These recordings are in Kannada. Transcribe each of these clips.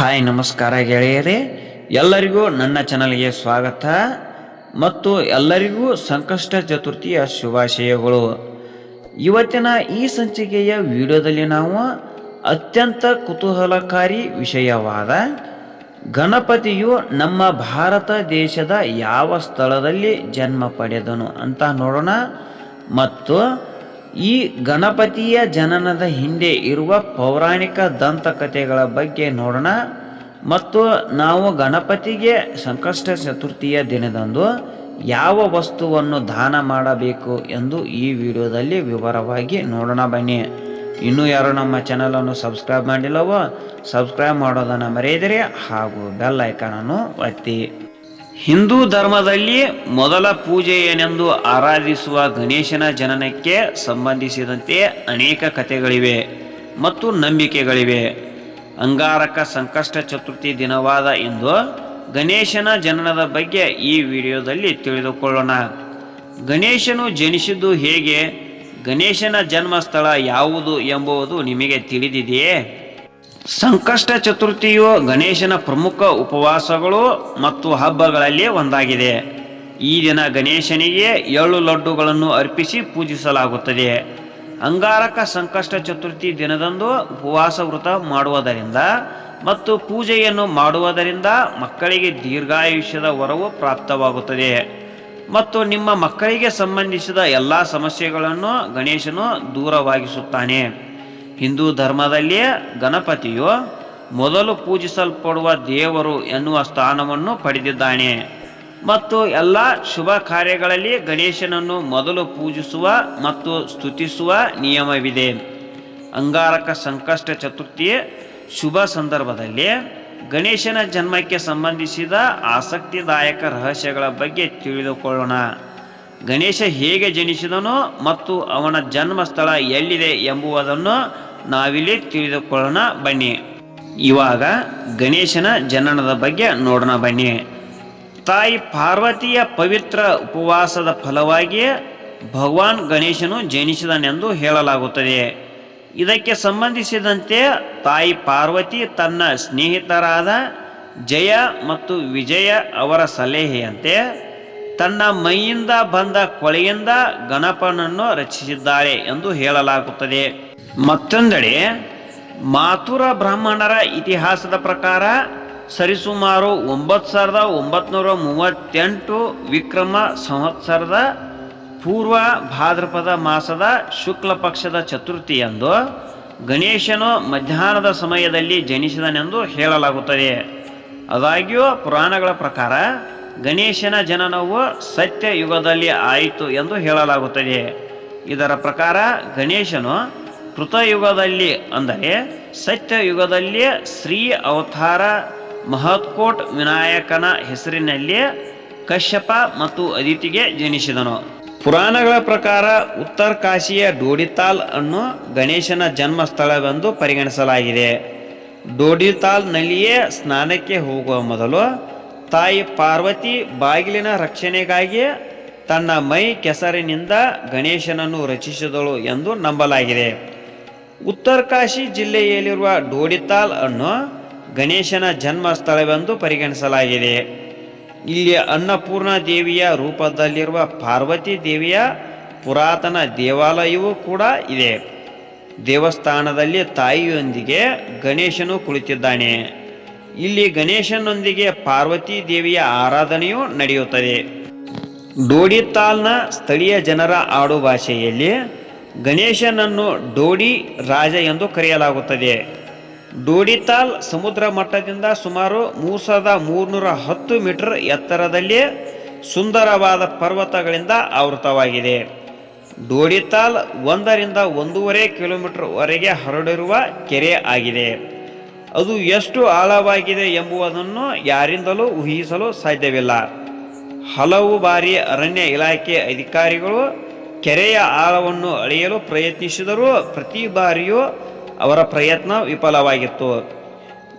ಹಾಯ್, ನಮಸ್ಕಾರ ಗೆಳೆಯರೇ. ಎಲ್ಲರಿಗೂ ನನ್ನ ಚಾನಲ್ಗೆ ಸ್ವಾಗತ. ಮತ್ತು ಎಲ್ಲರಿಗೂ ಸಂಕಷ್ಟ ಚತುರ್ಥಿಯ ಶುಭಾಶಯಗಳು. ಇವತ್ತಿನ ಈ ಸಂಚಿಕೆಯ ವಿಡಿಯೋದಲ್ಲಿ ನಾವು ಅತ್ಯಂತ ಕುತೂಹಲಕಾರಿ ವಿಷಯವಾದ ಗಣಪತಿಯು ನಮ್ಮ ಭಾರತ ದೇಶದ ಯಾವ ಸ್ಥಳದಲ್ಲಿ ಜನ್ಮ ಪಡೆದನು ಅಂತ ನೋಡೋಣ. ಮತ್ತು ಈ ಗಣಪತಿಯ ಜನನದ ಹಿಂದೆ ಇರುವ ಪೌರಾಣಿಕ ದಂತಕಥೆಗಳ ಬಗ್ಗೆ ನೋಡೋಣ. ಮತ್ತು ನಾವು ಗಣಪತಿಗೆ ಸಂಕಷ್ಟ ಚತುರ್ಥಿಯ ದಿನದಂದು ಯಾವ ವಸ್ತುವನ್ನು ದಾನ ಮಾಡಬೇಕು ಎಂದು ಈ ವಿಡಿಯೋದಲ್ಲಿ ವಿವರವಾಗಿ ನೋಡೋಣ ಬನ್ನಿ. ಇನ್ನೂ ಯಾರು ನಮ್ಮ ಚಾನಲನ್ನು ಸಬ್ಸ್ಕ್ರೈಬ್ ಮಾಡಿಲ್ಲವೋ, ಸಬ್ಸ್ಕ್ರೈಬ್ ಮಾಡೋದನ್ನು ಮರೆಯದಿರಿ ಹಾಗೂ ಬೆಲ್ ಐಕಾನನ್ನು ಒತ್ತಿ. ಹಿಂದೂ ಧರ್ಮದಲ್ಲಿ ಮೊದಲ ಪೂಜೆ ಏನೆಂದು ಆರಾಧಿಸುವ ಗಣೇಶನ ಜನನಕ್ಕೆ ಸಂಬಂಧಿಸಿದಂತೆ ಅನೇಕ ಕಥೆಗಳಿವೆ ಮತ್ತು ನಂಬಿಕೆಗಳಿವೆ. ಅಂಗಾರಕ ಸಂಕಷ್ಟ ಚತುರ್ಥಿ ದಿನವಾದ ಇಂದು ಗಣೇಶನ ಜನನದ ಬಗ್ಗೆ ಈ ವಿಡಿಯೋದಲ್ಲಿ ತಿಳಿದುಕೊಳ್ಳೋಣ. ಗಣೇಶನು ಜನಿಸಿದ್ದು ಹೇಗೆ, ಗಣೇಶನ ಜನ್ಮಸ್ಥಳ ಯಾವುದು ಎಂಬುದು ನಿಮಗೆ ತಿಳಿದಿದೆಯೇ? ಸಂಕಷ್ಟ ಚತುರ್ಥಿಯು ಗಣೇಶನ ಪ್ರಮುಖ ಉಪವಾಸಗಳು ಮತ್ತು ಹಬ್ಬಗಳಲ್ಲಿ ಒಂದಾಗಿದೆ. ಈ ದಿನ ಗಣೇಶನಿಗೆ ಏಳು ಲಡ್ಡುಗಳನ್ನು ಅರ್ಪಿಸಿ ಪೂಜಿಸಲಾಗುತ್ತದೆ. ಅಂಗಾರಕ ಸಂಕಷ್ಟ ಚತುರ್ಥಿ ದಿನದಂದು ಉಪವಾಸ ವ್ರತ ಮಾಡುವುದರಿಂದ ಮತ್ತು ಪೂಜೆಯನ್ನು ಮಾಡುವುದರಿಂದ ಮಕ್ಕಳಿಗೆ ದೀರ್ಘಾಯುಷ್ಯದ ವರವು ಪ್ರಾಪ್ತವಾಗುತ್ತದೆ. ಮತ್ತು ನಿಮ್ಮ ಮಕ್ಕಳಿಗೆ ಸಂಬಂಧಿಸಿದ ಎಲ್ಲ ಸಮಸ್ಯೆಗಳನ್ನು ಗಣೇಶನು ದೂರವಾಗಿಸುತ್ತಾನೆ. ಹಿಂದೂ ಧರ್ಮದಲ್ಲಿಯೇ ಗಣಪತಿಯು ಮೊದಲು ಪೂಜಿಸಲ್ಪಡುವ ದೇವರು ಎನ್ನುವ ಸ್ಥಾನವನ್ನು ಪಡೆದಿದ್ದಾನೆ. ಮತ್ತು ಎಲ್ಲ ಶುಭ ಕಾರ್ಯಗಳಲ್ಲಿ ಗಣೇಶನನ್ನು ಮೊದಲು ಪೂಜಿಸುವ ಮತ್ತು ಸ್ತುತಿಸುವ ನಿಯಮವಿದೆ. ಅಂಗಾರಕ ಸಂಕಷ್ಟ ಚತುರ್ಥಿ ಶುಭ ಸಂದರ್ಭದಲ್ಲಿ ಗಣೇಶನ ಜನ್ಮಕ್ಕೆ ಸಂಬಂಧಿಸಿದ ಆಸಕ್ತಿದಾಯಕ ರಹಸ್ಯಗಳ ಬಗ್ಗೆ ತಿಳಿದುಕೊಳ್ಳೋಣ. ಗಣೇಶ ಹೇಗೆ ಜನಿಸಿದನೋ ಮತ್ತು ಅವನ ಜನ್ಮಸ್ಥಳ ಎಲ್ಲಿದೆ ಎಂಬುದನ್ನು ನಾವಿಲ್ಲಿ ತಿಳಿದುಕೊಳ್ಳೋಣ, ಬನ್ನಿ. ಇವಾಗ ಗಣೇಶನ ಜನನದ ಬಗ್ಗೆ ನೋಡೋಣ, ಬನ್ನಿ. ತಾಯಿ ಪಾರ್ವತಿಯ ಪವಿತ್ರ ಉಪವಾಸದ ಫಲವಾಗಿ ಭಗವಾನ್ ಗಣೇಶನು ಜನಿಸಿದನೆಂದು ಹೇಳಲಾಗುತ್ತದೆ. ಇದಕ್ಕೆ ಸಂಬಂಧಿಸಿದಂತೆ ತಾಯಿ ಪಾರ್ವತಿ ತನ್ನ ಸ್ನೇಹಿತರಾದ ಜಯ ಮತ್ತು ವಿಜಯ ಅವರ ಸಲಹೆಯಂತೆ ತನ್ನ ಮೈಯಿಂದ ಬಂದ ಕೊಳೆಯಿಂದ ಗಣಪನನ್ನು ರಚಿಸಿದ್ದಾರೆ ಎಂದು ಹೇಳಲಾಗುತ್ತದೆ. ಮತ್ತೊಂದೆಡೆ, ಮಾಥುರ ಬ್ರಾಹ್ಮಣರ ಇತಿಹಾಸದ ಪ್ರಕಾರ ಸರಿಸುಮಾರು ಒಂಬತ್ತು ಸಾವಿರದ ಒಂಬತ್ನೂರ ಮೂವತ್ತೆಂಟು ವಿಕ್ರಮ ಸಂವತ್ಸರದ ಪೂರ್ವ ಭಾದ್ರಪದ ಮಾಸದ ಶುಕ್ಲ ಪಕ್ಷದ ಚತುರ್ಥಿಯಂದು ಗಣೇಶನು ಮಧ್ಯಾಹ್ನದ ಸಮಯದಲ್ಲಿ ಜನಿಸಿದನೆಂದು ಹೇಳಲಾಗುತ್ತದೆ. ಆದಾಗ್ಯೂ ಪುರಾಣಗಳ ಪ್ರಕಾರ ಗಣೇಶನ ಜನನವು ಸತ್ಯ ಯುಗದಲ್ಲಿ ಆಯಿತು ಎಂದು ಹೇಳಲಾಗುತ್ತದೆ. ಇದರ ಪ್ರಕಾರ ಗಣೇಶನು ಕೃತಯುಗದಲ್ಲಿ ಅಂದರೆ ಸತ್ಯ ಯುಗದಲ್ಲಿ ಶ್ರೀ ಅವತಾರ ಮಹತ್ಕೋಟ್ ವಿನಾಯಕನ ಹೆಸರಿನಲ್ಲಿ ಕಶ್ಯಪ ಮತ್ತು ಅದಿತಿಗೆ ಜನಿಸಿದನು. ಪುರಾಣಗಳ ಪ್ರಕಾರ ಉತ್ತರ ಕಾಶಿಯ ಡೋಡಿತಾಲ್ ಅನ್ನು ಗಣೇಶನ ಜನ್ಮಸ್ಥಳವೆಂದು ಪರಿಗಣಿಸಲಾಗಿದೆ. ಡೋಡಿತಾಲ್ನಲ್ಲಿಯೇ ಸ್ನಾನಕ್ಕೆ ಹೋಗುವ ಮೊದಲು ತಾಯಿ ಪಾರ್ವತಿ ಬಾಗಿಲಿನ ರಕ್ಷಣೆಗಾಗಿ ತನ್ನ ಮೈ ಕೆಸರಿನಿಂದ ಗಣೇಶನನ್ನು ರಚಿಸಿದಳು ಎಂದು ನಂಬಲಾಗಿದೆ. ಉತ್ತರ ಕಾಶಿ ಜಿಲ್ಲೆಯಲ್ಲಿರುವ ಡೋಡಿತಾಲ್ ಅನ್ನು ಗಣೇಶನ ಜನ್ಮ ಸ್ಥಳವೆಂದು ಪರಿಗಣಿಸಲಾಗಿದೆ. ಇಲ್ಲಿ ಅನ್ನಪೂರ್ಣ ದೇವಿಯ ರೂಪದಲ್ಲಿರುವ ಪಾರ್ವತಿ ದೇವಿಯ ಪುರಾತನ ದೇವಾಲಯವೂ ಕೂಡ ಇದೆ. ದೇವಸ್ಥಾನದಲ್ಲಿ ತಾಯಿಯೊಂದಿಗೆ ಗಣೇಶನು ಕುಳಿತಿದ್ದಾನೆ. ಇಲ್ಲಿ ಗಣೇಶನೊಂದಿಗೆ ಪಾರ್ವತಿ ದೇವಿಯ ಆರಾಧನೆಯೂ ನಡೆಯುತ್ತದೆ. ಡೋಡಿತಾಲ್ನ ಸ್ಥಳೀಯ ಜನರ ಆಡು ಭಾಷೆಯಲ್ಲಿ ಗಣೇಶನನ್ನು ಡೋಡಿ ರಾಜ ಎಂದು ಕರೆಯಲಾಗುತ್ತದೆ. ಡೋಡಿತಾಲ್ ಸಮುದ್ರ ಮಟ್ಟದಿಂದ ಸುಮಾರು ಮೂರು ಸಾವಿರದ ಮೂರುನೂರ ಹತ್ತು ಮೀಟರ್ ಎತ್ತರದಲ್ಲಿ ಸುಂದರವಾದ ಪರ್ವತಗಳಿಂದ ಆವೃತವಾಗಿದೆ. ಡೋಡಿತಾಲ್ ಒಂದರಿಂದ ಒಂದೂವರೆ ಕಿಲೋಮೀಟರ್ವರೆಗೆ ಹರಡಿರುವ ಕೆರೆ ಆಗಿದೆ. ಅದು ಎಷ್ಟು ಆಳವಾಗಿದೆ ಎಂಬುದನ್ನು ಯಾರಿಂದಲೂ ಊಹಿಸಲು ಸಾಧ್ಯವಿಲ್ಲ. ಹಲವು ಬಾರಿ ಅರಣ್ಯ ಇಲಾಖೆ ಅಧಿಕಾರಿಗಳು ಕೆರೆಯ ಆಳವನ್ನು ಅಳೆಯಲು ಪ್ರಯತ್ನಿಸಿದರೂ ಪ್ರತಿ ಬಾರಿಯೂ ಅವರ ಪ್ರಯತ್ನ ವಿಫಲವಾಗಿತ್ತು.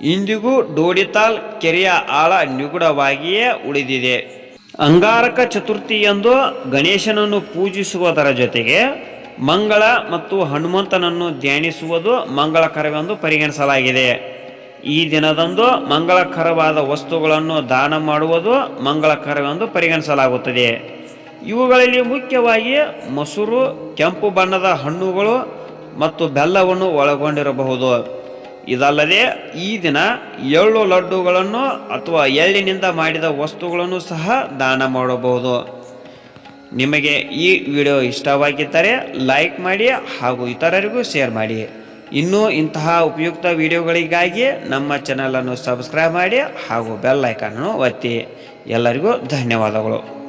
ಇಂದಿಗೂ ಡೋಡಿತಾಲ್ ಕೆರೆಯ ಆಳ ನಿಗೂಢವಾಗಿಯೇ ಉಳಿದಿದೆ. ಅಂಗಾರಕ ಚತುರ್ಥಿಯಂದು ಗಣೇಶನನ್ನು ಪೂಜಿಸುವುದರ ಜೊತೆಗೆ ಮಂಗಳ ಮತ್ತು ಹನುಮಂತನನ್ನು ಧ್ಯಾನಿಸುವುದು ಮಂಗಳಕರವೆಂದು ಪರಿಗಣಿಸಲಾಗಿದೆ. ಈ ದಿನದಂದು ಮಂಗಳಕರವಾದ ವಸ್ತುಗಳನ್ನು ದಾನ ಮಾಡುವುದು ಮಂಗಳಕರವೆಂದು ಪರಿಗಣಿಸಲಾಗುತ್ತದೆ. ಇವುಗಳಲ್ಲಿ ಮುಖ್ಯವಾಗಿ ಮೊಸರು, ಕೆಂಪು ಬಣ್ಣದ ಹಣ್ಣುಗಳು ಮತ್ತು ಬೆಲ್ಲವನ್ನು ಒಳಗೊಂಡಿರಬಹುದು. ಇದಲ್ಲದೆ ಈ ದಿನ ಎಳ್ಳು ಲಡ್ಡುಗಳನ್ನು ಅಥವಾ ಎಳ್ಳಿನಿಂದ ಮಾಡಿದ ವಸ್ತುಗಳನ್ನು ಸಹ ದಾನ ಮಾಡಬಹುದು. ನಿಮಗೆ ಈ ವಿಡಿಯೋ ಇಷ್ಟವಾಗಿದ್ದರೆ ಲೈಕ್ ಮಾಡಿ ಹಾಗೂ ಇತರರಿಗೂ ಶೇರ್ ಮಾಡಿ. ಇನ್ನೂ ಇಂತಹ ಉಪಯುಕ್ತ ವಿಡಿಯೋಗಳಿಗಾಗಿ ನಮ್ಮ ಚಾನಲನ್ನು ಸಬ್ಸ್ಕ್ರೈಬ್ ಮಾಡಿ ಹಾಗೂ ಬೆಲ್ ಐಕಾನನ್ನು ಒತ್ತಿ. ಎಲ್ಲರಿಗೂ ಧನ್ಯವಾದಗಳು.